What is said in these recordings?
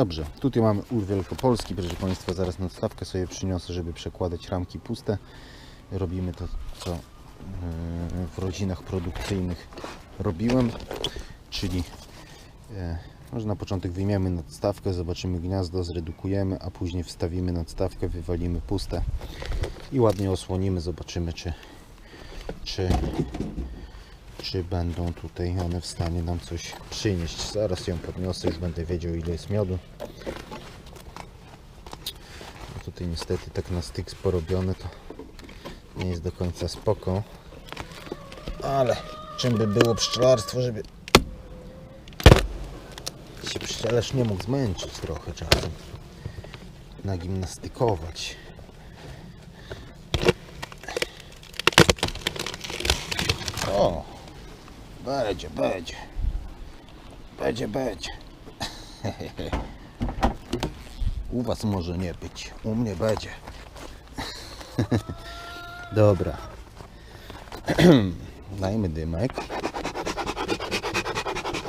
Dobrze, tutaj mamy ur wielkopolski, proszę Państwa, zaraz nadstawkę sobie przyniosę, żeby przekładać ramki puste. Robimy to, co yy, w rodzinach produkcyjnych robiłem, czyli e, może na początek wyjmiemy nadstawkę, zobaczymy gniazdo, zredukujemy, a później wstawimy nadstawkę, wywalimy puste i ładnie osłonimy, zobaczymy czy, czy, czy będą tutaj one w stanie nam coś przynieść. Zaraz ją podniosę, już będę wiedział ile jest miodu. No tutaj niestety tak na styk porobione to nie jest do końca spoko. Ale czym by było pszczelarstwo, żeby się pszczelarz nie mógł zmęczyć trochę czasem. Nagimnastykować. O! Będzie, będzie. Będzie, będzie. U was może nie być, u mnie będzie. Dobra. Dajmy dymek.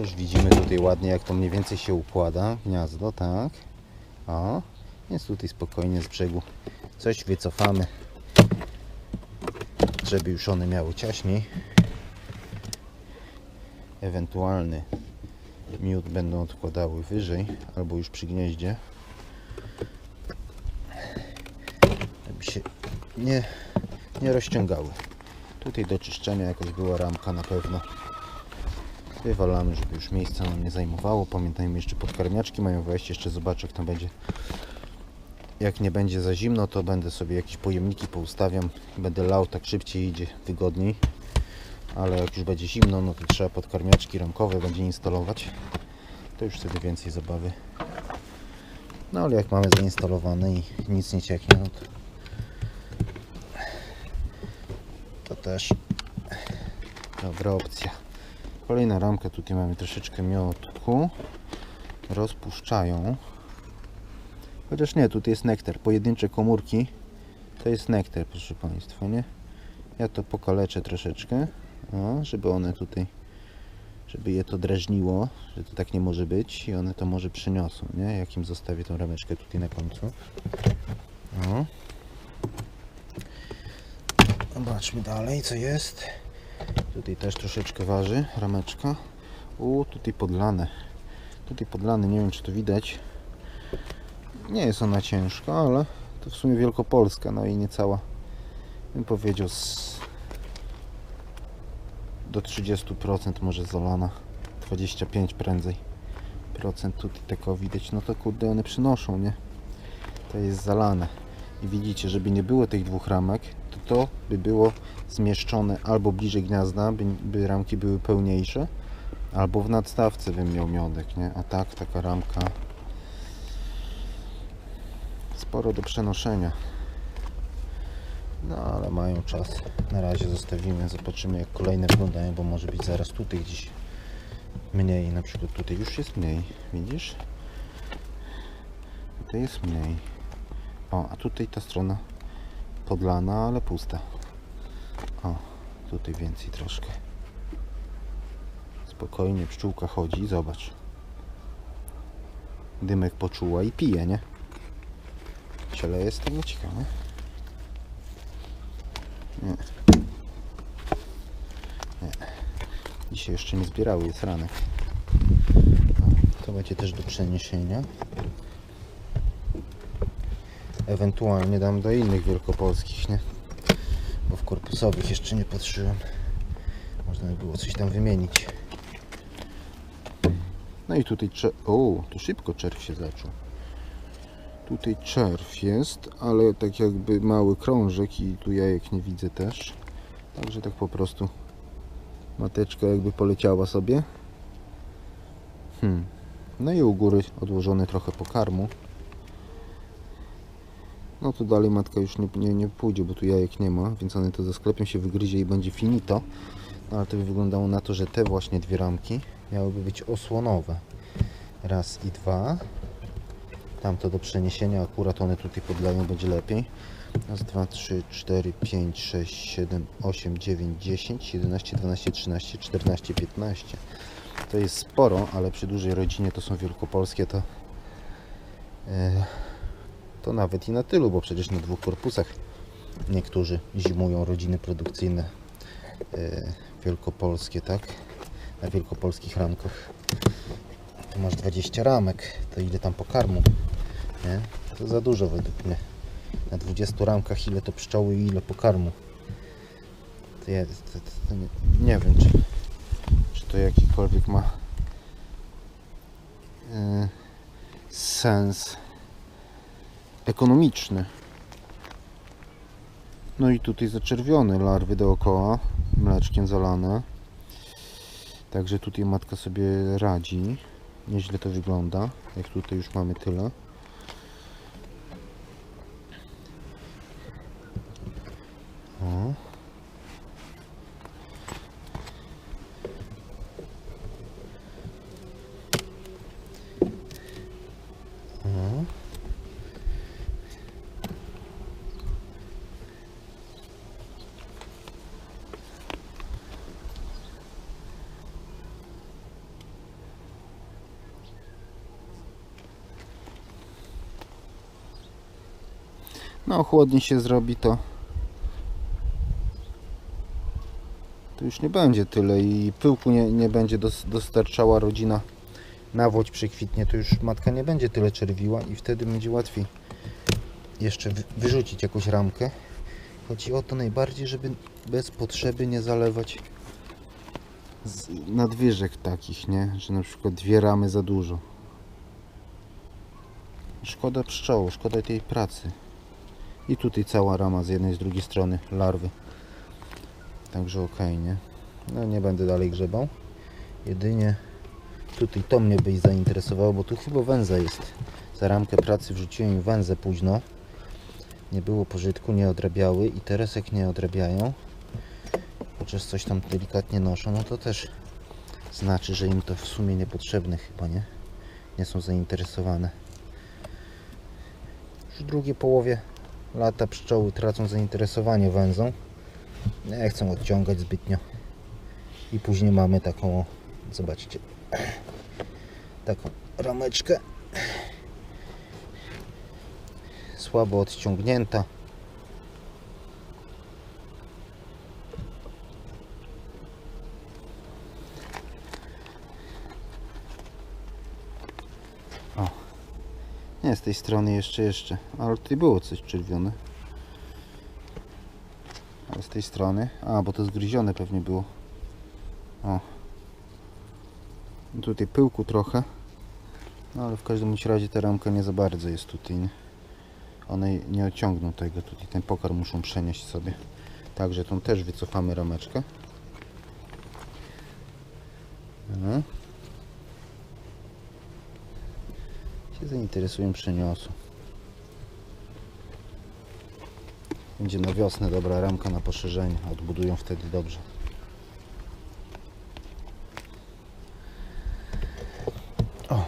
Już widzimy tutaj ładnie jak to mniej więcej się układa gniazdo, tak. O, jest tutaj spokojnie z brzegu. Coś wycofamy, żeby już one miały ciaśniej. Ewentualny miód będą odkładały wyżej albo już przy gnieździe. Żeby się nie, nie rozciągały. Tutaj do czyszczenia jakoś była ramka na pewno. Wywalamy, żeby już miejsca nam nie zajmowało. Pamiętajmy jeszcze podkarmiaczki mają wejść. Jeszcze zobaczę jak tam będzie. Jak nie będzie za zimno, to będę sobie jakieś pojemniki poustawiam. Będę lał, tak szybciej idzie, wygodniej. Ale jak już będzie zimno, no to trzeba podkarmiaczki ramkowe będzie instalować. To już wtedy więcej zabawy. No ale jak mamy zainstalowane i nic nie cieknie, no to, to też dobra opcja. Kolejna ramka, tutaj mamy troszeczkę miodku. Rozpuszczają. Chociaż nie, tutaj jest nektar. Pojedyncze komórki to jest nektar, proszę Państwa, nie? Ja to pokaleczę troszeczkę, o, żeby one tutaj, żeby je to drażniło, że to tak nie może być i one to może przyniosą, nie? Jak im zostawię tą rameczkę tutaj na końcu. O. Zobaczmy dalej, co jest. Tutaj też troszeczkę waży rameczka. U, tutaj podlane. Tutaj podlane, nie wiem czy to widać. Nie jest ona ciężka, ale to w sumie wielkopolska, no i niecała, bym powiedział, z do 30% może zalana. 25 prędzej procent tutaj tego widać. No to kurde one przynoszą, nie? To jest zalane. I widzicie, żeby nie było tych dwóch ramek, to to by było zmieszczone albo bliżej gniazda, by, by ramki były pełniejsze, albo w nadstawce bym miał miodek, nie? A tak, taka ramka sporo do przenoszenia. No ale mają czas. Na razie zostawimy, zobaczymy jak kolejne wyglądają, bo może być zaraz tutaj gdzieś mniej, na przykład tutaj już jest mniej, widzisz? Tutaj jest mniej. O, a tutaj ta strona podlana, ale pusta. O, tutaj więcej troszkę. Spokojnie pszczółka chodzi, zobacz. Dymek poczuła i pije, nie? Ciele jest tego ciekawe. Nie. Nie. Dzisiaj jeszcze nie zbierały, jest ranek. O, To będzie też do przeniesienia. Ewentualnie dam do innych wielkopolskich, nie? Bo w korpusowych jeszcze nie patrzyłem. Można by było coś tam wymienić. No i tutaj. O, tu szybko czerw się zaczął. Tutaj czerw jest, ale tak jakby mały krążek i tu jajek nie widzę też. Także tak po prostu mateczka jakby poleciała sobie. Hmm. No i u góry odłożone trochę pokarmu. No tu dalej matka już nie, nie, nie pójdzie, bo tu jajek nie ma, więc one to ze sklepem się wygryzie i będzie finito. No ale to by wyglądało na to, że te właśnie dwie ramki miałyby być osłonowe. Raz i dwa. Tamto do przeniesienia, akurat one tutaj podleją, będzie lepiej. Raz, dwa, trzy, cztery, pięć, sześć, siedem, osiem, dziewięć, dziesięć, jedenaście, dwanaście, trzynaście, czternaście, piętnaście. To jest sporo, ale przy dużej rodzinie to są wielkopolskie, to E, To nawet i na tylu, bo przecież na dwóch korpusach niektórzy zimują rodziny produkcyjne e, wielkopolskie, tak? Na wielkopolskich ramkach. Tu masz 20 ramek, to ile tam pokarmu? Nie? To za dużo według mnie. Na 20 ramkach ile to pszczoły i ile pokarmu. To ja, to, to, nie, nie wiem, czy, czy to jakikolwiek ma e, sens ekonomiczny. No i tutaj zaczerwione larwy dookoła, mleczkiem zalane. Także tutaj matka sobie radzi. Nieźle to wygląda, jak tutaj już mamy tyle. O. O. No, chłodniej się zrobi to. To już nie będzie tyle i pyłku nie, nie będzie dos, dostarczała rodzina. Nawłoć przekwitnie, to już matka nie będzie tyle czerwiła i wtedy będzie łatwiej jeszcze wy, wyrzucić jakąś ramkę. Chodzi o to najbardziej, żeby bez potrzeby nie zalewać nadwyżek takich, nie? Że na przykład dwie ramy za dużo. Szkoda pszczoł, szkoda tej pracy. I tutaj cała rama z jednej, z drugiej strony larwy. Także ok, nie? No nie będę dalej grzebał. Jedynie tutaj to mnie byś zainteresowało, bo tu chyba węza jest. Za ramkę pracy wrzuciłem węzę późno. Nie było pożytku, nie odrabiały i teraz jak nie odrabiają, chociaż coś tam delikatnie noszą, no to też znaczy, że im to w sumie niepotrzebne chyba, nie? Nie są zainteresowane. Już w drugiej połowie lata pszczoły tracą zainteresowanie węzą. Nie chcą odciągać zbytnio. I później mamy taką, zobaczcie, taką rameczkę. Słabo odciągnięta. Nie, z tej strony jeszcze, jeszcze. Ale tutaj było coś czerwione. A z tej strony. A, bo to zgryzione pewnie było. O. Tutaj pyłku trochę. No ale w każdym razie ta ramka nie za bardzo jest tutaj. One nie ociągną tego. Tutaj ten pokarm muszą przenieść sobie. Także tą też wycofamy rameczkę. No. Zainteresują, przeniosą. Będzie na wiosnę dobra ramka na poszerzenie. Odbudują wtedy dobrze. O.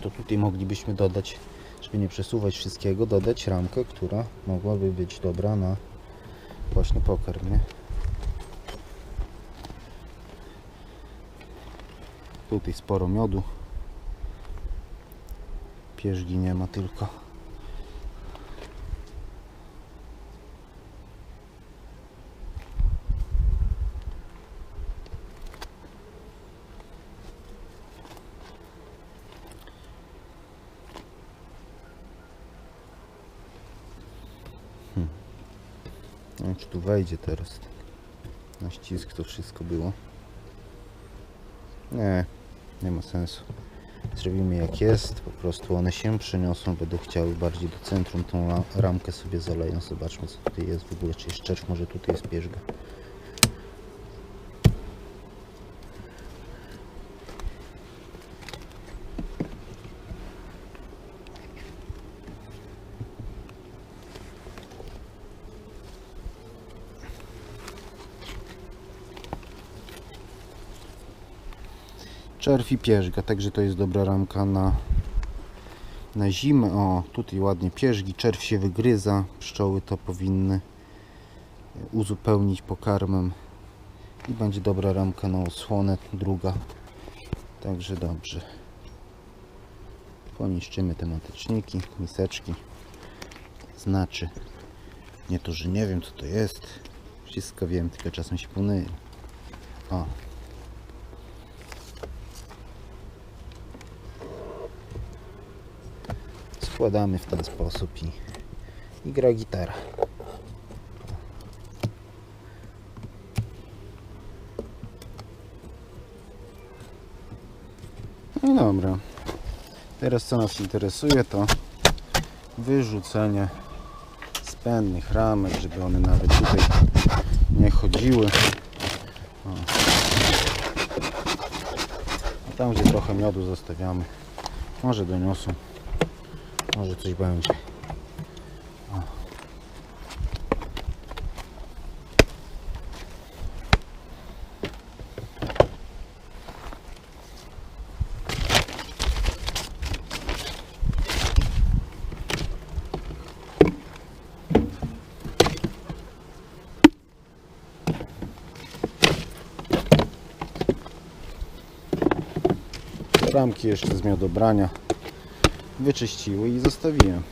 To tutaj moglibyśmy dodać, żeby nie przesuwać wszystkiego, dodać ramkę, która mogłaby być dobra na właśnie pokarm, nie? Tutaj sporo miodu. Pierzgi nie ma tylko. Nie wiem, czy tu wejdzie teraz. Na ścisk to wszystko było. Nie, nie ma sensu. Zrobimy jak jest, po prostu one się przeniosą, będą chciały bardziej do centrum, tą ramkę sobie zaleją. Zobaczmy co tutaj jest w ogóle, czy jest czerw, może tutaj jest pierzga. Czerw i pierzga, także to jest dobra ramka na, na zimę. O, tutaj ładnie pierzgi, czerw się wygryza, pszczoły to powinny uzupełnić pokarmem i będzie dobra ramka na osłonę, druga. Także dobrze. Poniszczymy te mateczniki, miseczki. Znaczy, nie to, że nie wiem co to jest. Wszystko wiem, tylko czasem się pomyliłem. O. Składamy w ten sposób i, i gra gitara. No dobra. Teraz co nas interesuje to wyrzucenie spędnych ramek, żeby one nawet tutaj nie chodziły. O. Tam gdzie trochę miodu zostawiamy, może doniosą, może coś będzie. Ramki jeszcze z miodobrania wyczyściły i zostawiłem.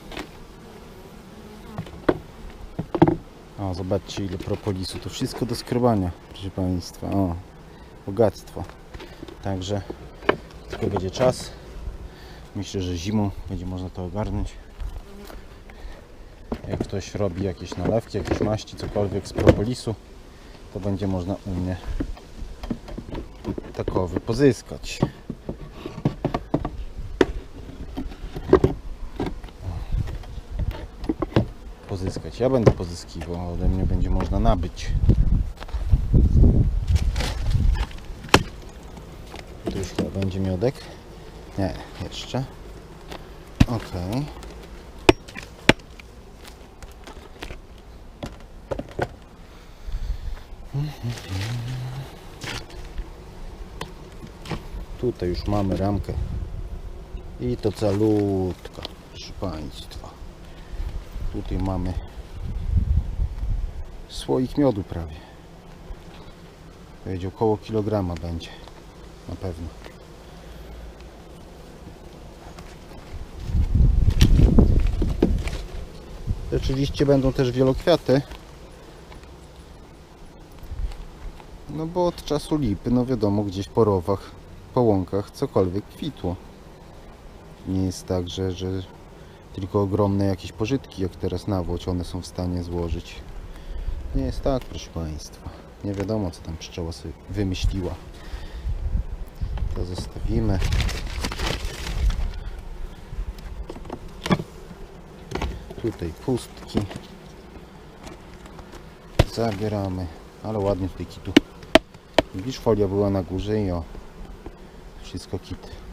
O, zobaczcie ile propolisu. To wszystko do skrobania, proszę Państwa. O, bogactwo. Także tylko będzie czas. Myślę, że zimą będzie można to ogarnąć. Jak ktoś robi jakieś nalewki, jakieś maści, cokolwiek z propolisu, to będzie można u mnie takowy pozyskać. Ja będę pozyskiwał, ode mnie będzie można nabyć. Tu już chyba będzie miodek. Nie, jeszcze. Ok. Tutaj już mamy ramkę. I to calutka, proszę Państwa. Tutaj mamy słoik miodu prawie. Powiedział około kilograma będzie. Na pewno. Oczywiście będą też wielokwiaty. No bo od czasu lipy, no wiadomo, gdzieś po rowach, po łąkach cokolwiek kwitło. Nie jest tak, że, że tylko ogromne jakieś pożytki, jak teraz nawłoć, one są w stanie złożyć. Nie jest tak, proszę Państwa. Nie wiadomo, co tam pszczoła sobie wymyśliła. To zostawimy. Tutaj pustki. Zabieramy. Ale ładnie tutaj kitu. Widzisz, folia była na górze i o. Wszystko kit.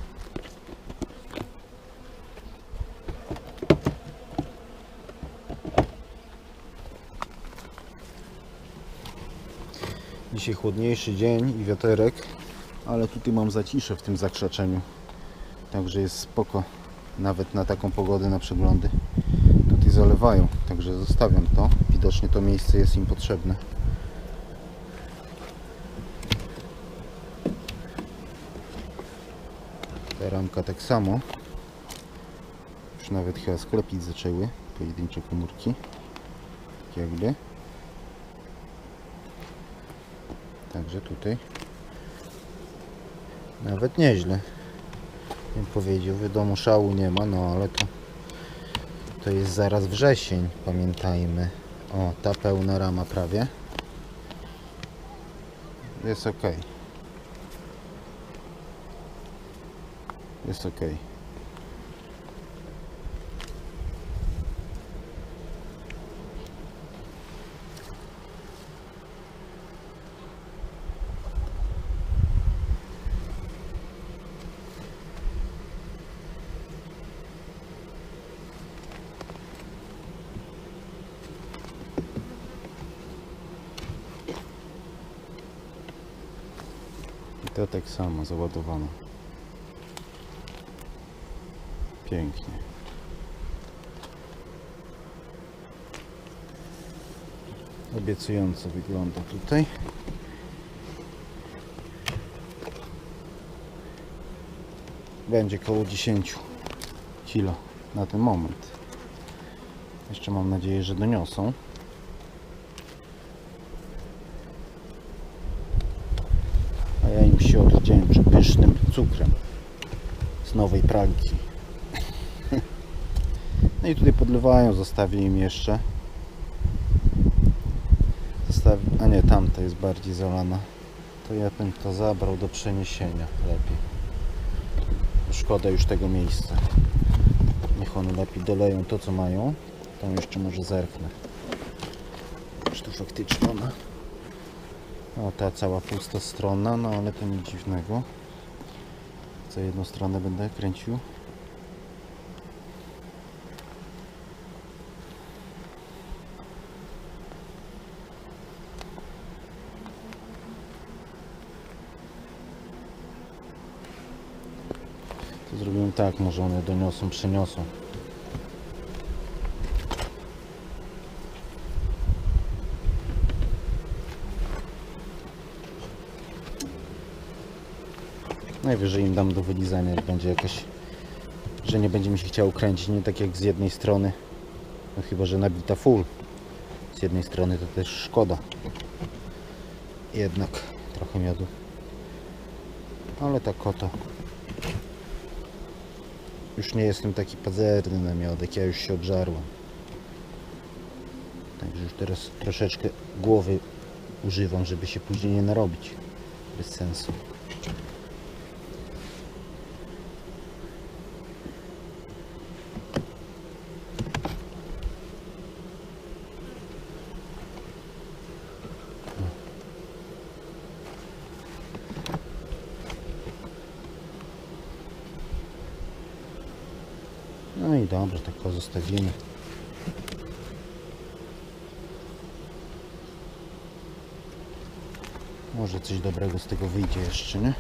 Dzisiaj chłodniejszy dzień i wiaterek, ale tutaj mam zaciszę w tym zakrzaczeniu. Także jest spoko. Nawet na taką pogodę, na przeglądy. Tutaj zalewają, także zostawiam to. Widocznie to miejsce jest im potrzebne. Ta ramka tak samo. Już nawet chyba sklepić zaczęły pojedyncze komórki. Tak jakby. Także tutaj nawet nieźle. Bym powiedział, wiadomo szału nie ma, no ale to to jest zaraz wrzesień, pamiętajmy. O, ta pełna rama prawie. Jest ok. Jest ok. I to tak samo załadowane. Pięknie. Obiecująco wygląda tutaj. Będzie koło 10 kilo na ten moment. Jeszcze mam nadzieję, że doniosą. A ja im się odwdzięczę pysznym cukrem z nowej pralki. No i tutaj podlewają, zostawię im jeszcze. A nie, tamta jest bardziej zalana. To ja bym to zabrał do przeniesienia lepiej. Szkoda już tego miejsca. Niech one lepiej doleją to co mają. Tam jeszcze może zerknę. Czy tu faktycznie ona. O, ta cała pusta strona, no ale to nic dziwnego. Co jedną stronę będę kręcił. To zrobimy tak, może one doniosą, przeniosą. Najwyżej im dam do wylizania, jak będzie jakaś, że nie będzie mi się chciało kręcić, nie tak jak z jednej strony. No chyba, że nabita full. Z jednej strony to też szkoda. Jednak trochę miodu. Ale tak oto. Już nie jestem taki pazerny na miodek, ja już się obżarłem. Także już teraz troszeczkę głowy używam, żeby się później nie narobić. Bez sensu. No i dobrze, tak pozostawimy. Może coś dobrego z tego wyjdzie jeszcze, nie?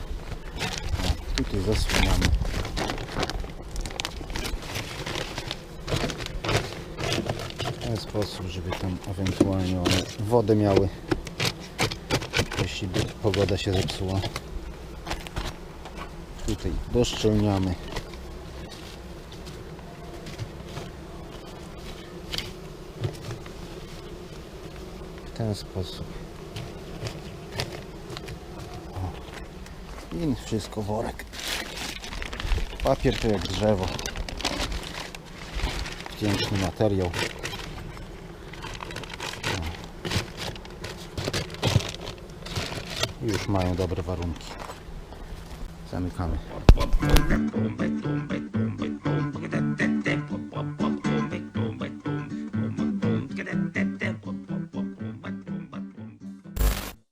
O, tutaj zasłaniamy. W ten sposób, żeby tam ewentualnie one wodę miały, jeśli by pogoda się zepsuła. Tutaj doszczelniamy. W ten sposób. O. I wszystko worek. Papier to jak drzewo. Wdzięczny materiał. Już mają dobre warunki. Zamykamy.